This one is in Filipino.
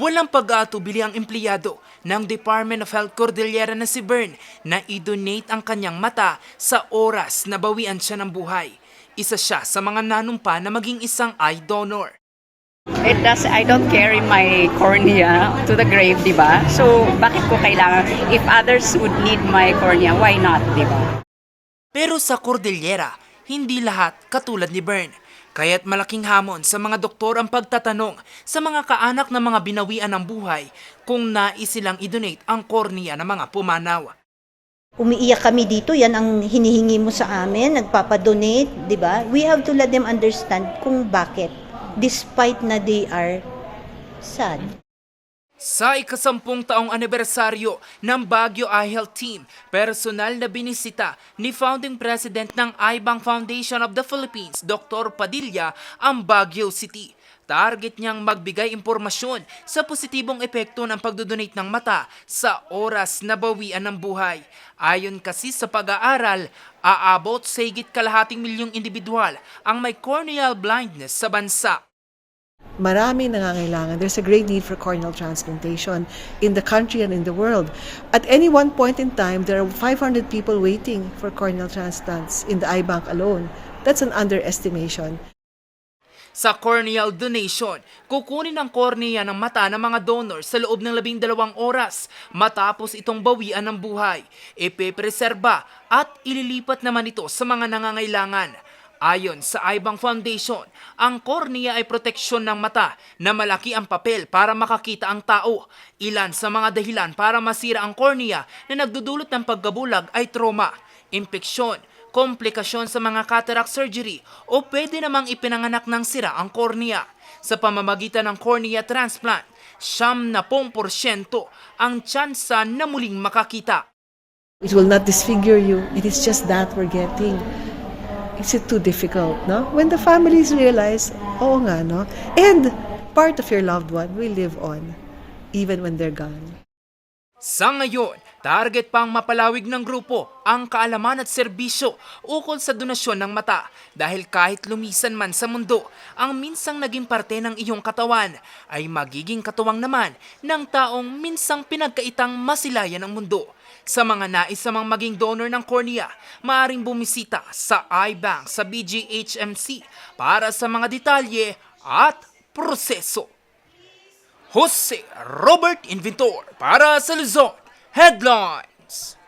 Walang pag-aatubili ang empleyado ng Department of Health Cordillera na si Bern na i-donate ang kanyang mata sa oras na bawian siya ng buhay. Isa siya sa mga nanumpa na maging isang eye donor. It does, I don't carry my cornea to the grave, di ba? So, bakit ko kailangan, if others would need my cornea, why not, di ba? Pero sa Cordillera, hindi lahat katulad ni Bern. Kaya't malaking hamon sa mga doktor ang pagtatanong sa mga kaanak ng mga binawian ng buhay kung nais silang i-donate ang kornea ng mga pumanaw. Umiiyak kami dito, yan ang hinihingi mo sa amin, nagpapadonate, di ba? We have to let them understand kung bakit, despite na they are sad. Sa ikasampung taong anibersaryo ng Baguio Health Team, personal na binisita ni founding president ng iBank Foundation of the Philippines, Dr. Padilla, ang Baguio City. Target niyang magbigay impormasyon sa positibong epekto ng pagdodonate ng mata sa oras na bawian ng buhay. Ayon kasi sa pag-aaral, aabot sa higit kalahating milyong individual ang may corneal blindness sa bansa. Maraming nangangailangan. There's a great need for corneal transplantation in the country and in the world. At any one point in time, there are 500 people waiting for corneal transplants in the eye bank alone. That's an underestimation. Sa corneal donation, kukunin ang cornea ng mata ng mga donor sa loob ng labing dalawang oras matapos itong bawian ng buhay. Ipepreserba at ililipat naman ito sa mga nangangailangan. Ayon sa Aibang Foundation, ang cornea ay proteksyon ng mata na malaki ang papel para makakita ang tao. Ilan sa mga dahilan para masira ang cornea na nagdudulot ng paggabulag ay trauma, impeksyon, komplikasyon sa mga cataract surgery o pwede namang ipinanganak ng sira ang cornea. Sa pamamagitan ng cornea transplant, siyam na pong porsyento ang tsansa na muling makakita. It will not disfigure you. It is just that we're getting. Is it too difficult, no? When the families realize, oo nga, no? And part of your loved one will live on, even when they're gone. Sa ngayon, target pang mapalawig ng grupo ang kaalaman at serbisyo ukol sa donasyon ng mata dahil kahit lumisan man sa mundo, ang minsang naging parte ng iyong katawan ay magiging katuwang naman ng taong minsang pinagkaitang masilayan ng mundo. Sa mga nais namang maging donor ng cornea, maaring bumisita sa iBank sa BGHMC para sa mga detalye at proseso. Jose Robert Inventor para sa Luzon Headlines.